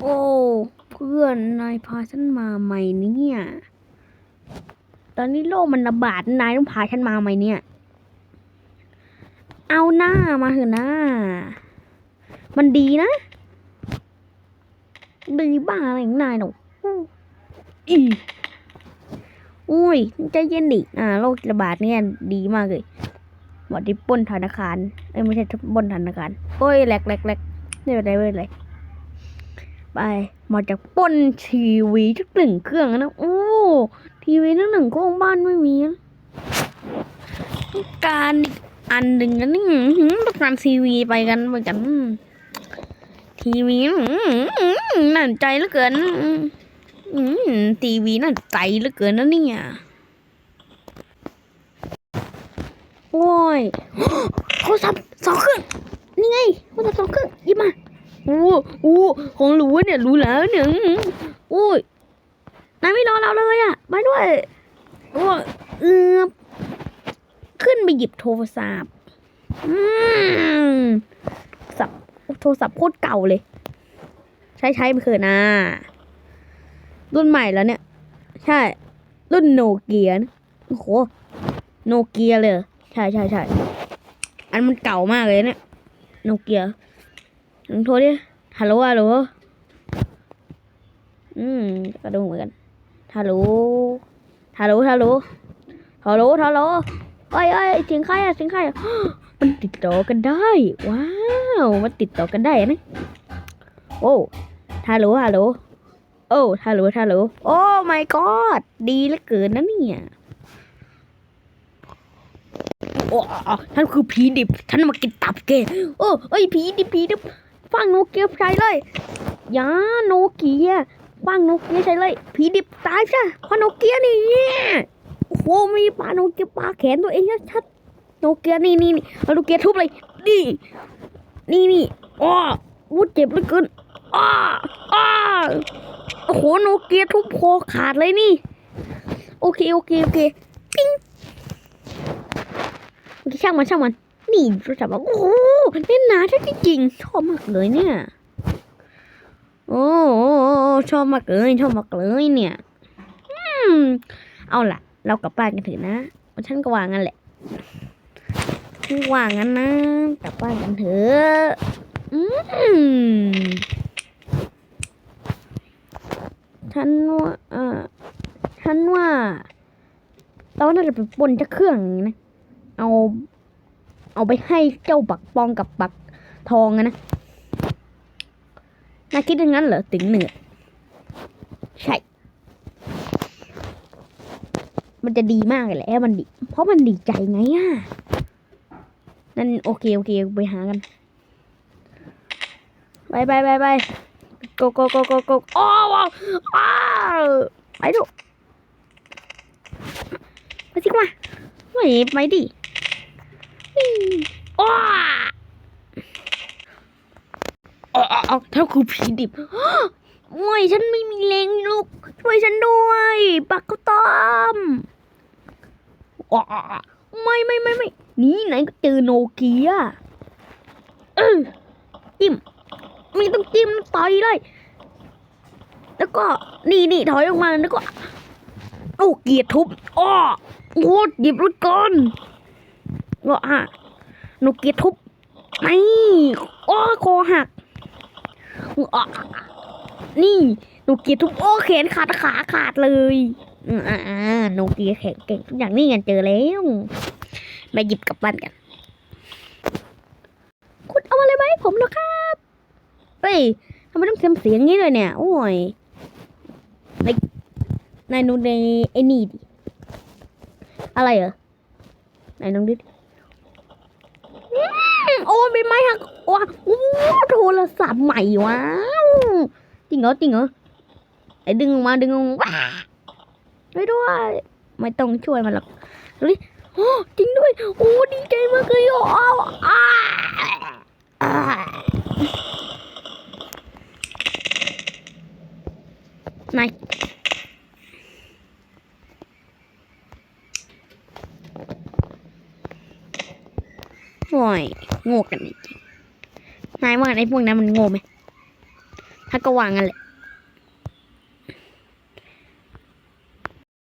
โอ้ เพื่อนนายพาฉันมาใหม่เนี่ย ตอนนี้โลกมันระบาดนายต้องพาฉันมาใหม่เนี่ย เอาหน้ามาเถอะหน้า มันดีนะ ดีบ้าอะไรของนายหนูอีอุ้ยใจเย็นดิอ่าโรคระบาดเนี่ยดีมากเลยหมดที่ป้นธนาคาร เอ้ยไม่ใช่ป้นธนาคาร โอ้ยแหลกแหลกแหลกไม่เป็นไรไม่เป็นไร ไปมดจากป้นทีวีทุกหนึ่งเครื่องนะ โอ้ทีวีทั้งหนึ่งเครื่องบ้านไม่มีนะต้องการอันหนึ่งนะนี่อื้อหือต้องการทีวีไปกันไปกันทีวีน่าใจเหลือเกินทีวีน่าใจเหลือเกินนะเนี่ยโอ้ยโทรศัพท์สองเครื่องนี่ไงโทรศัพท์สองเครื่องยิบมา อ้โอ้ของรู้เนี่ยรู้แล้วเนี่ยอื้ยนายไม่รอเราเลยอะไปด้วยโอ้เออขึ้นไปหยิบโทรศัพท์อืมสับโทรศัพท์โคตรเก่าเลย ใช้ใช้ไม่เคยนะรุ่นใหม่แล้วเนี่ย ใช่ รุ่นโนเกียนโอ้โหโนเกียเลย ใช่ใช่ใช่อันมันเก่ามากเลยเนี่ยโนเกีย ลองโทรดิฮัลโหลฮัลโหลอืมก็ดูเหมือนกันฮัลโหลฮัลโหลฮัลโหลฮัลโหลฮัลโหลเอ้ยเอ้ยเสียงใครอะเสียงใครอะมันติดต่อกันได้ ว้าวมันติดต่อกันได้นะโอ้ฮัลโหลฮัลโหลโอ้ฮัลโหลฮัลโหลโอ้ my god ดีเหลือเกินนะเนี่ยโอ้ท่านคือผีดิบฉันมากินตับแกโอ้เอ้ยผีดิบผีดิบ ฟังโนเกียใช้เลยอยาโนเกียฟังโนเกียใช้เลย ผีดิบตายซะเพราะโนเกียนี่โอ้โหมีปลาโนเกียปลาแขนตัวเองชัดโนเกียนี่นี่นี่โนเกียทุบเลยนี่นี่นี่อ้อวูดเจ็บเหลือเกินอ้าอ้าโอ้โหโนเกียทุบคอขาดเลยนี่ โอเคโอเคโอเคปิ้งโอเคช่างมันช่างมัน นี่โทรศัพท์บอกโอ้โหเล่นหนาชัดจริงชอบมากเลยเนี่ย โอ้ชอบมากเลยชอบมากเลยเนี่ยอเอาล่ะ เรากลับบ้านกันเถอะนะฉันก็วางงั้นแหละฉันวางงั้นนะกลับบ้านกันเถอะอืมฉันว่าเออฉันว่าเราน่าจะไปปนจะเครื่องอย่างนี้นะ เอา เอาไปให้เจ้าบักปองกับบักทองอะนะนายคิดอย่างนั้นเหรอติ๋งเหนือใช่ มันจะดีมากเลยแหละมันดี เพราะมันดีใจไงอะ นั่นโอเคโอเคไปหากัน ไปไปไปไป go go go go go อ้วอ้าวไปดู ไปสิมาไม่ไปดิ อ้าอ๋ออ๋ออ๋อถ้าคือผีดิบโอ้ยฉันไม่มีแรงลูก ช่วยฉันด้วย ปักก็ตามอ๋ออ๋ออ๋อไม่ไม่ไม่ไม่นี่ไหนก็เจอโนเกียเออจิ้มไม่ต้องจิ้มต่อยเลย แล้วก็นี่นี่ถอยออกมาแล้วก็โอ้เกียรทุบอ้อโอ้หยิบรถก่อน ก็ฮะหนูกีทุบไม่อ้อคอหักนี่หนูกีทุบโอ้แขนขาดขาขาดเลยอ่าหนูกีแข็งเก่งทุกอย่างนี่ไงเจอแล้วมาหยิบกลับบ้านกัน คุณเอาอะไรมาให้ผมหรอครับเฮ้ยทำไมต้องเสียงเสียงนี้เลยเนี่ย โอ้ยในในนูในไอ้นี่ดิอะไรเหรอไหนน้องดิ โอ้ยเป็นไม้หักว้าโอ้โทรศัพท์ใหม่ว้าวจริงเหรอจริงเหรอไอ้ดึงออกมาดึงออกมาว้าช่ด้วย ไม่ต้องช่วยมันหรอกดูดิโอ้จริงด้วยโอ้ดีใจมากเลยโอ้าวอ้าอ้าไหน โว้ยโง่กันจริงนายว่าไอ้พวกนั้นมันโง่ไหมถ้าก็วางงั้นแหละ